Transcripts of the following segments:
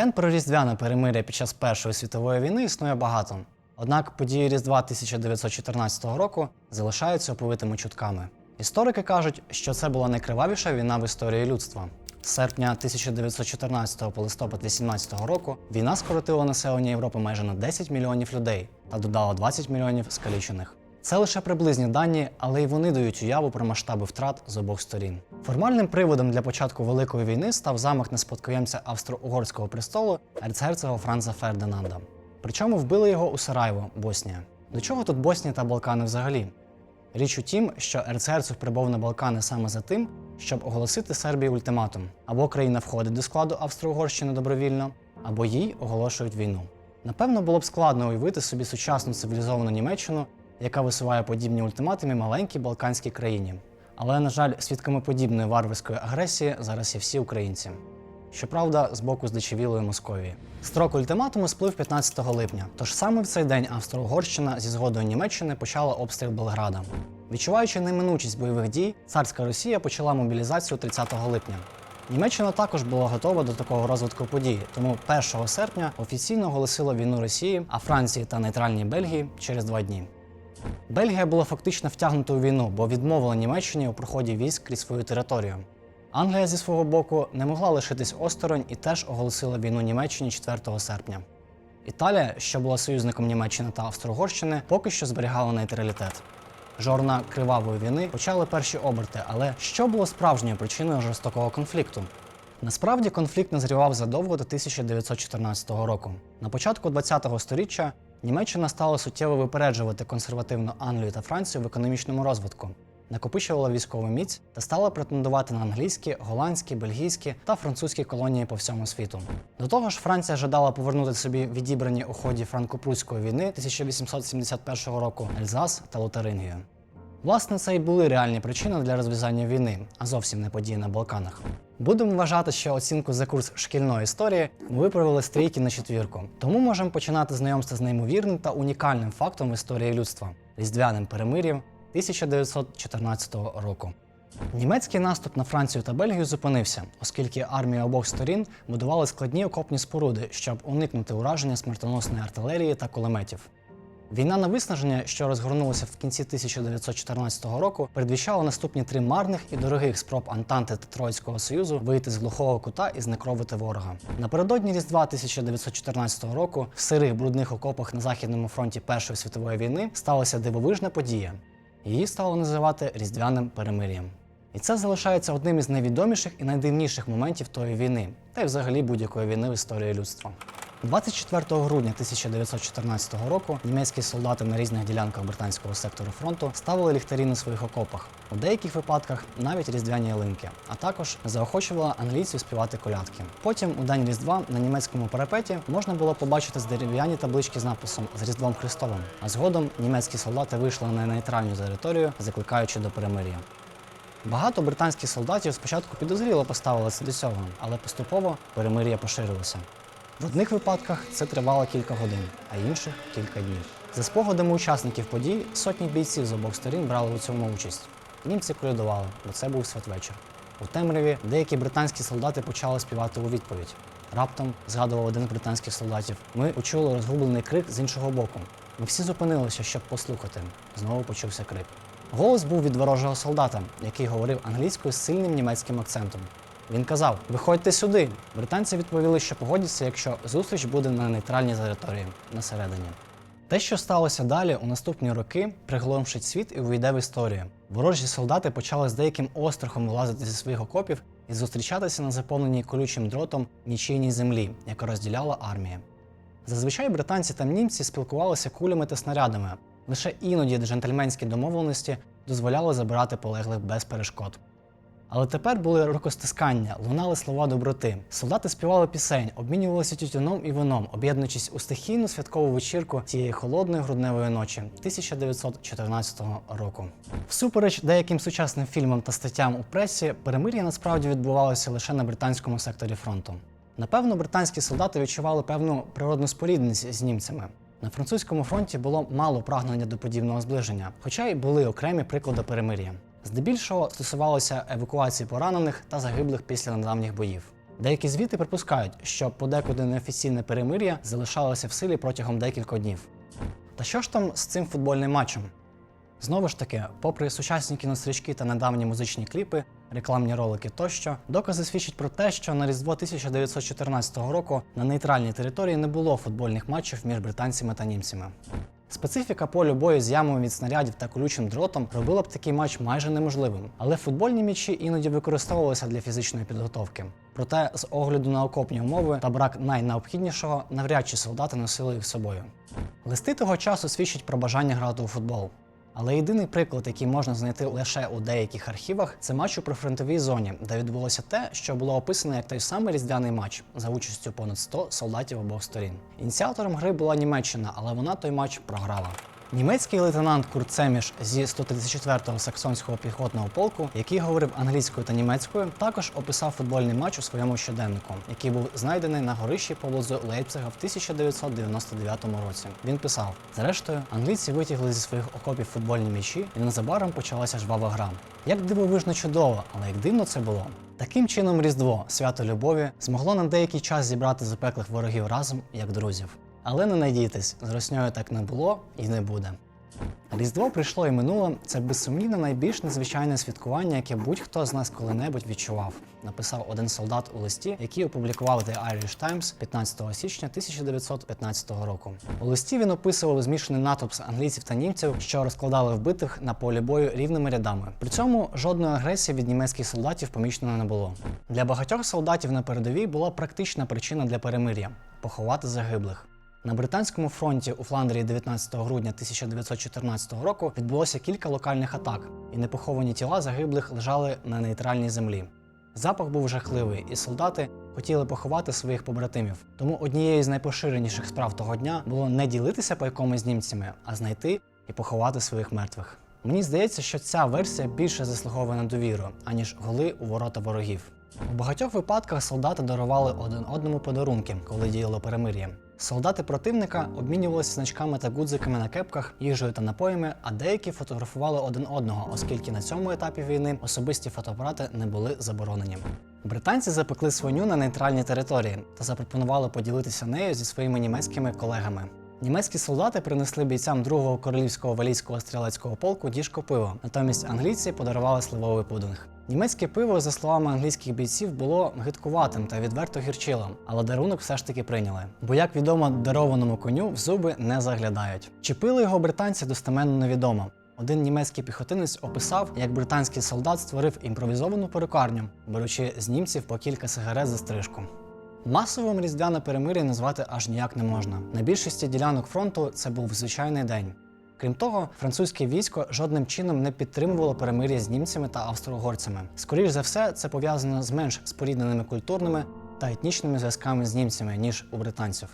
Легенд про різдвяне перемир'я під час Першої світової війни існує багато. Однак події Різдва 1914 року залишаються оповитими чутками. Історики кажуть, що це була найкривавіша війна в історії людства. З серпня 1914 по листопад 18 року війна скоротила населення Європи майже на 10 мільйонів людей та додала 20 мільйонів скалічених. Це лише приблизні дані, але й вони дають уяву про масштаби втрат з обох сторін. Формальним приводом для початку Великої війни став замах на спадкоємця австро-угорського престолу ерцгерцога Франца Фердинанда. Причому вбили його у Сараєво, Боснія. До чого тут Боснія та Балкани взагалі? Річ у тім, що ерцгерцог прибув на Балкани саме за тим, щоб оголосити Сербії ультиматум: або країна входить до складу Австро-Угорщини добровільно, або їй оголошують війну. Напевно, було б складно уявити собі сучасну цивілізовану Німеччину, яка висуває подібні ультиматуми маленькій балканській країні. Але, на жаль, свідками подібної варварської агресії зараз є всі українці. Щоправда, з боку здичавілої Московії. Строк ультиматуму сплив 15 липня, тож саме в цей день Австро-Угорщина зі згодою Німеччини почала обстріл Белграда. Відчуваючи неминучість бойових дій, царська Росія почала мобілізацію 30 липня. Німеччина також була готова до такого розвитку подій, тому 1 серпня офіційно оголосила війну Росії, а Франції та нейтральній Бельгії через два дні. Бельгія була фактично втягнута у війну, бо відмовила Німеччині у проході військ крізь свою територію. Англія зі свого боку не могла лишитись осторонь і теж оголосила війну Німеччині 4 серпня. Італія, що була союзником Німеччини та Австро-Угорщини, поки що зберігала нейтралітет. Жорна кривавої війни почали перші оберти, але що було справжньою причиною жорстокого конфлікту? Насправді конфлікт назрівав задовго до 1914 року. На початку ХХ століття Німеччина стала суттєво випереджувати консервативну Англію та Францію в економічному розвитку, накопичувала військову міць та стала претендувати на англійські, голландські, бельгійські та французькі колонії по всьому світу. До того ж, Франція жадала повернути собі відібрані у ході франко-прусської війни 1871 року Ельзас та Лотарингію. Власне, це і були реальні причини для розв'язання війни, а зовсім не події на Балканах. Будемо вважати, що оцінку за курс шкільної історії ми виправили стрійки на четвірку. Тому можемо починати знайомство з неймовірним та унікальним фактом в історії людства різдвяним перемир'ям 1914 року. Німецький наступ на Францію та Бельгію зупинився, оскільки армії обох сторін будували складні окопні споруди, щоб уникнути ураження смертоносної артилерії та кулеметів. Війна на виснаження, що розгорнулася в кінці 1914 року, передвіщала наступні три марних і дорогих спроб Антанти та Троїцького Союзу вийти з глухого кута і знекровити ворога. Напередодні Різдва 1914 року в сирих брудних окопах на західному фронті Першої світової війни сталася дивовижна подія. Її стало називати різдвяним перемир'ям. І це залишається одним із найвідоміших і найдивніших моментів тої війни, та й взагалі будь-якої війни в історії людства. 24 грудня 1914 року німецькі солдати на різних ділянках британського сектору фронту ставили ліхтарі на своїх окопах, у деяких випадках навіть різдвяні ялинки, а також заохочували англійців співати колядки. Потім, у день Різдва, на німецькому парапеті можна було побачити дерев'яні таблички з написом з Різдвом Христовим. А згодом німецькі солдати вийшли на нейтральну територію, закликаючи до перемир'я. Багато британських солдатів спочатку підозріло поставилися до цього, але поступово перемир'я поширилося. В одних випадках це тривало кілька годин, а інших кілька днів. За спогадами учасників подій, сотні бійців з обох сторін брали у цьому участь. Німці колядували, бо це був святвечір. У темряві деякі британські солдати почали співати у відповідь. Раптом, згадував один з британських солдатів, ми почули розгублений крик з іншого боку. Ми всі зупинилися, щоб послухати. Знову почувся крик. Голос був від ворожого солдата, який говорив англійською з сильним німецьким акцентом. Він казав: Виходьте сюди. Британці відповіли, що погодяться, якщо зустріч буде на нейтральній території на середині. Те, що сталося далі у наступні роки, приголомшить світ і увійде в історію. Ворожі солдати почали з деяким острахом вилазити зі своїх окопів і зустрічатися на заповненій колючим дротом нічийній землі, яка розділяла армія. Зазвичай британці та німці спілкувалися кулями та снарядами. Лише іноді джентльменські домовленості дозволяли забирати полеглих без перешкод. Але тепер були рукостискання, лунали слова доброти. Солдати співали пісень, обмінювалися тютюном і вином, об'єднуючись у стихійну святкову вечірку цієї холодної грудневої ночі 1914 року. Всупереч деяким сучасним фільмам та статтям у пресі, перемир'я насправді відбувалося лише на британському секторі фронту. Напевно, британські солдати відчували певну природну спорідненість з німцями. На французькому фронті було мало прагнення до подібного зближення, хоча й були окремі приклади перемир'я. Здебільшого стосувалося евакуації поранених та загиблих після недавніх боїв. Деякі звіти припускають, що подекуди неофіційне перемир'я залишалося в силі протягом декількох днів. Та що ж там з цим футбольним матчем? Знову ж таки, попри сучасні кінострічки та недавні музичні кліпи, рекламні ролики тощо, докази свідчать про те, що на Різдво 1914 року на нейтральній території не було футбольних матчів між британцями та німцями. Специфіка полю бою з ямами від снарядів та колючим дротом робила б такий матч майже неможливим, але футбольні м'ячі іноді використовувалися для фізичної підготовки. Проте, з огляду на окопні умови та брак найнеобхіднішого, навряд чи солдати носили їх з собою. Листи того часу свідчать про бажання грати у футбол. Але єдиний приклад, який можна знайти лише у деяких архівах, це матч у прифронтовій зоні, де відбулося те, що було описано як той самий різдвяний матч за участю понад 100 солдатів обох сторін. Ініціатором гри була Німеччина, але вона той матч програла. Німецький лейтенант Курт Семіш зі 134-го саксонського піхотного полку, який говорив англійською та німецькою, також описав футбольний матч у своєму щоденнику, який був знайдений на горищі поблизу Лейпцига в 1999 році. Він писав: зрештою, англійці витягли зі своїх окопів футбольні м'ячі, і незабаром почалася жвава гра. Як дивовижно чудово, але як дивно це було. Таким чином, Різдво, свято любові, змогло на деякий час зібрати запеклих ворогів разом як друзів. Але не надійтесь, з Росньою так не було і не буде. Різдво прийшло і минуло. Це безсумнівно найбільш незвичайне святкування, яке будь-хто з нас коли-небудь відчував, написав один солдат у листі, який опублікував The Irish Times 15 січня 1915 року. У листі він описував змішаний натовп з англійців та німців, що розкладали вбитих на полі бою рівними рядами. При цьому жодної агресії від німецьких солдатів помічено не було. Для багатьох солдатів на передовій була практична причина для перемир'я поховати загиблих. На британському фронті у Фландрії 19 грудня 1914 року відбулося кілька локальних атак, і непоховані тіла загиблих лежали на нейтральній землі. Запах був жахливий, і солдати хотіли поховати своїх побратимів. Тому однією з найпоширеніших справ того дня було не ділитися пайками з німцями, а знайти і поховати своїх мертвих. Мені здається, що ця версія більше заслуговує на довіру, аніж голи у ворота ворогів. У багатьох випадках солдати дарували один одному подарунки, коли діяло перемир'я. Солдати противника обмінювалися значками та гудзиками на кепках, їжею та напоями, а деякі фотографували один одного, оскільки на цьому етапі війни особисті фотоапарати не були заборонені. Британці запекли свиню на нейтральній території та запропонували поділитися нею зі своїми німецькими колегами. Німецькі солдати принесли бійцям другого королівського валійського стрілецького полку діжко пива. Натомість англійці подарували сливовий пудинг. Німецьке пиво, за словами англійських бійців, було гидкуватим та відверто гірчилим, але дарунок все ж таки прийняли. Бо, як відомо, дарованому коню в зуби не заглядають. Чи пили його британці достеменно невідомо. Один німецький піхотинець описав, як британський солдат створив імпровізовану перукарню, беручи з німців по кілька сигарет за стрижку. Масовим різдвяне перемир'я назвати аж ніяк не можна. На більшості ділянок фронту це був звичайний день. Крім того, французьке військо жодним чином не підтримувало перемир'я з німцями та австро-угорцями. Скоріше за все, це пов'язано з менш спорідненими культурними та етнічними зв'язками з німцями, ніж у британців.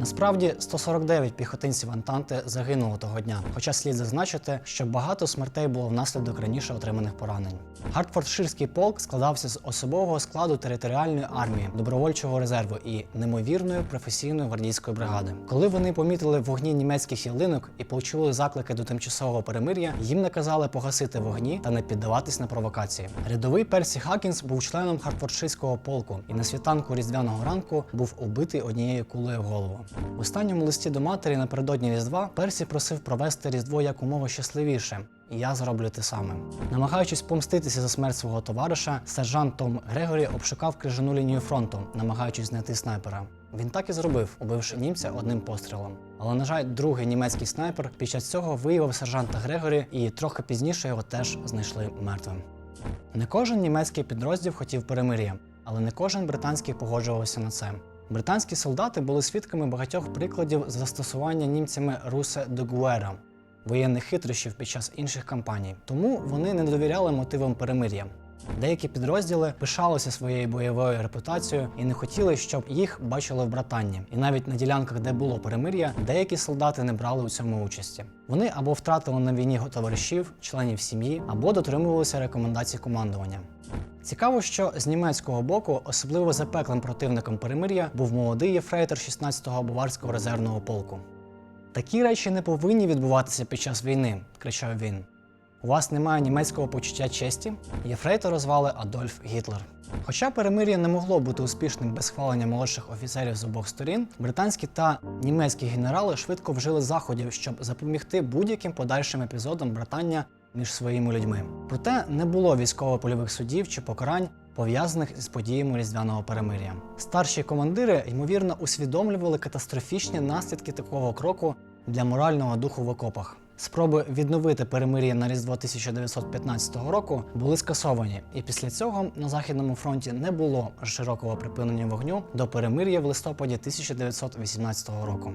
Насправді 149 піхотинців Антанти загинуло того дня, хоча слід зазначити, що багато смертей було внаслідок раніше отриманих поранень. Гартфордширський полк складався з особового складу територіальної армії, добровольчого резерву і неймовірної професійної гвардійської бригади. Коли вони помітили вогні німецьких ялинок і почули заклики до тимчасового перемир'я, їм наказали погасити вогні та не піддаватись на провокації. Рядовий Персі Хакінс був членом Гартфордширського полку і на світанку різдвяного ранку був убитий однією кулею в голову. В останньому листі до матері напередодні Різдва Персі просив провести Різдво якомога щасливіше, і я зроблю те саме. Намагаючись помститися за смерть свого товариша, сержант Том Грегорі обшукав крижану лінію фронту, намагаючись знайти снайпера. Він так і зробив, убивши німця одним пострілом. Але, на жаль, другий німецький снайпер під час цього виявив сержанта Грегорі, і трохи пізніше його теж знайшли мертвим. Не кожен німецький підрозділ хотів перемир'я, але не кожен британський погоджувався на це. Британські солдати були свідками багатьох прикладів застосування німцями русе до гуера воєнних хитрощів під час інших кампаній, тому вони не довіряли мотивам перемир'я. Деякі підрозділи пишалися своєю бойовою репутацією і не хотіли, щоб їх бачили в братанні. І навіть на ділянках, де було перемир'я, деякі солдати не брали у цьому участі. Вони або втратили на війні товаришів, членів сім'ї, або дотримувалися рекомендацій командування. Цікаво, що з німецького боку особливо запеклим противником перемир'я був молодий єфрейтор 16-го баварського резервного полку. Такі речі не повинні відбуватися під час війни, кричав він. У вас немає німецького почуття честі? Єфрейтора звали Адольф Гітлер. Хоча перемир'я не могло бути успішним без схвалення молодших офіцерів з обох сторін, британські та німецькі генерали швидко вжили заходів, щоб запобігти будь-яким подальшим епізодам братання між своїми людьми. Проте не було військово-польових судів чи покарань, пов'язаних з подіями різдвяного перемир'я. Старші командири ймовірно усвідомлювали катастрофічні наслідки такого кроку для морального духу в окопах. Спроби відновити перемир'я на Різдво 1915 року були скасовані, і після цього на західному фронті не було широкого припинення вогню до перемир'я в листопаді 1918 року.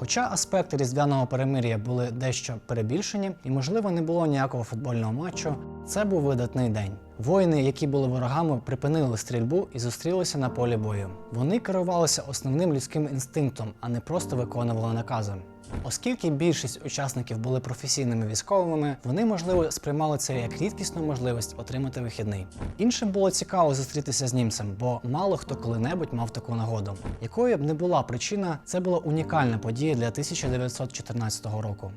Хоча аспекти різдвяного перемир'я були дещо перебільшені, і, можливо, не було ніякого футбольного матчу, це був видатний день. Воїни, які були ворогами, припинили стрільбу і зустрілися на полі бою. Вони керувалися основним людським інстинктом, а не просто виконували накази. Оскільки більшість учасників були професійними військовими, вони, можливо, сприймали це як рідкісну можливість отримати вихідний. Іншим було цікаво зустрітися з німцем, бо мало хто коли-небудь мав таку нагоду. Якою б не була причина, це була унікальна подія для 1914 року.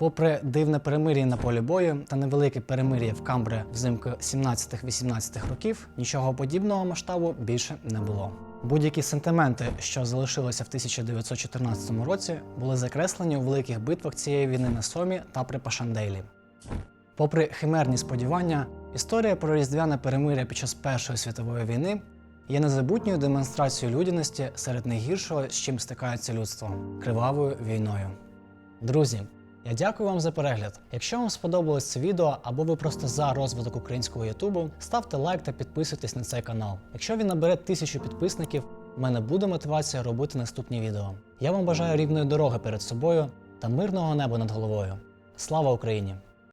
Попри дивне перемир'я на полі бою та невелике перемир'я в Камбре взимку 17-18 років, нічого подібного масштабу більше не було. Будь-які сентименти, що залишилися в 1914 році, були закреслені у великих битвах цієї війни на Сомі та при Пашандейлі. Попри химерні сподівання, історія про різдвяне перемир'я під час Першої світової війни є незабутньою демонстрацією людяності серед найгіршого, з чим стикається людство кривавою війною. Друзі, я дякую вам за перегляд. Якщо вам сподобалось це відео або ви просто за розвиток українського Ютубу, ставте лайк та підписуйтесь на цей канал. Якщо він набере тисячу підписників, в мене буде мотивація робити наступні відео. Я вам бажаю рівної дороги перед собою та мирного неба над головою. Слава Україні!